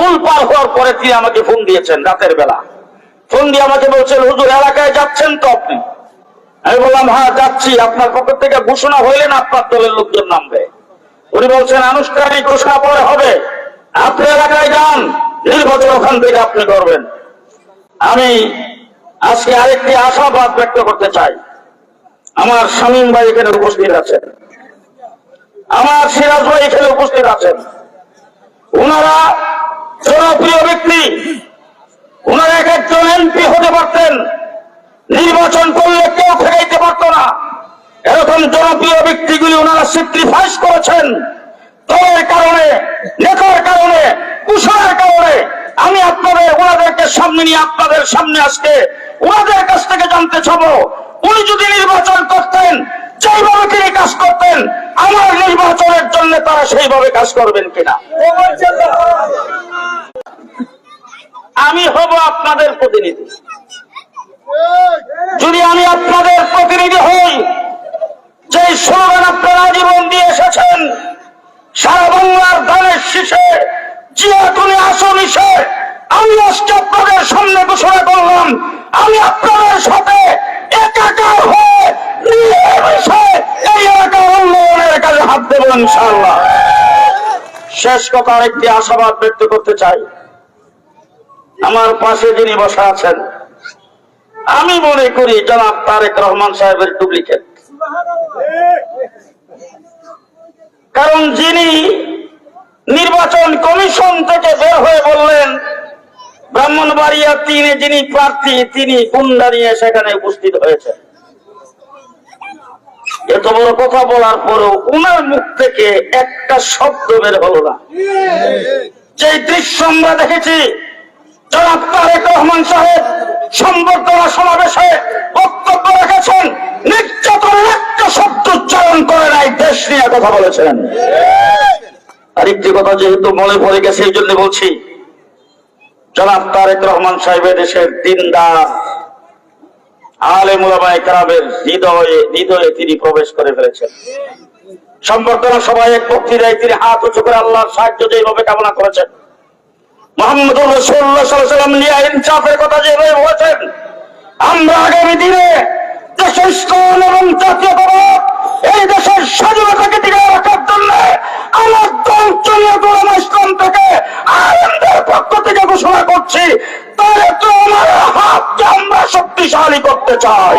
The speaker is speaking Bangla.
পুল পার হওয়ার পরে তিনি আমাকে ফোন দিয়েছেন রাতের বেলা। ফোন দিয়ে আমাকে বলছেন, হুজুর, এলাকায় যাচ্ছেন তো আপনি? আমি বললাম হ্যাঁ যাচ্ছি। আপনার পক্ষ থেকে ঘোষণা হইলেন আপনার দলের লোকজন নামবে। উনি বলছেন, আনুষ্ঠানিক ঘোষণা পরে হবে। আপনি এলাকায় যান। নির্বাচন ওখান থেকে আপনি করবেন। আমি আজকে আরেকটি আশাবাদ ব্যক্ত করতে চাই। আমার শামীম ভাই এখানে উপস্থিত আছেন। আমার সিরাজ ভাই এখানে উপস্থিত আছেন। ওনারা জনপ্রিয় ব্যক্তি, ওনারা এক একজন এমপি হতে পারতেন, নির্বাচন করলে কেউ ঠেকাইতে পারতো না। এরকম জনপ্রিয় ব্যক্তিগুলি ওনারা স্যাক্রিফাইস করেছেন। দলের কারণে, নেতার কারণে, কুশলের কারণে। আমি আপনাদের, ওনাদেরকে সামনে নিয়ে আপনাদের সামনে আজকে ওনাদের কাছ থেকে জানতে চাবো, উনি যদি নির্বাচন করতেন, যেইভাবে তিনি কাজ করতেন, আমার নির্বাচনের জন্য তারা সেইভাবে কাজ করবেন কিনা আমি হব আপনাদের প্রতিনিধি। যদি আমি আপনাদের প্রতিনিধি হই, যে স্লোগান আপনারা জীবন দিয়ে এসেছেন, সারা বাংলার ধানের শীষে জিয়া তুমি আসো আমি আজকে আপনাদের সামনে ঘোষণা করলাম, আমি আপনাদের সাথে একাকার হয়ে মিলেমিশে এই এলাকার উন্নয়নের কাজে হাত দেবো ইনশাআল্লাহ। শেষ কথা আরেকটি আশাবাদ ব্যক্ত করতে চাই। আমার পাশে যিনি বসা আছেন, আমি মনে করি জনাব তারেক রহমান সাহেবের ডুপ্লিকেট। কারণ যিনি নির্বাচন কমিশন থেকে বের হয়ে বললেন, ব্রাহ্মণবাড়িয়া তিনে যিনি প্রার্থী, তিনি কুন্ডা নিয়ে সেখানে উপস্থিত হয়েছে এত বড় কথা বলার পরেও উনার মুখ থেকে একটা শব্দ বের হলো না। যে দৃশ্য আমরা দেখেছি জনাব তারেক রহমান সাহেব সম্বর্ধনা সমাবেশে বক্তব্য রেখেছেন। নির্যাতনের একটা শব্দ উচ্চারণ করে নাই, দেশ নিয়ে কথা বলেছেন আরেকটি কথা যেহেতু মনে পড়ে গেছে, এই জন্য বলছি, জনাব তারেক রহমান সাহেবের দেশের দিনদার আলে মুলামায় কারামের হৃদয়ে হৃদয়ে তিনি প্রবেশ করে ফেলেছেন। সম্বর্ধনা সভায় এক বক্তৃতায় তিনি হাত উঁচু করে আল্লাহর সাহায্য যেভাবে কামনা করেছেন মোহাম্মদ রসুল্লাহ সাল্লাম নিয়ে ইনসাফের কথা যেভাবে বলেছেন আমরা আগামী দিনে দেশের ইস্কন এবং জাতীয়তাবাদ এই দেশের স্বাধীনতাকে টিকে রাখার জন্য আমার দল উলামা ইসলাম থেকে আনন্দের পক্ষ ঘোষণা করছি, তাহলে তো আমার হাতকে আমরা শক্তিশালী করতে চাই।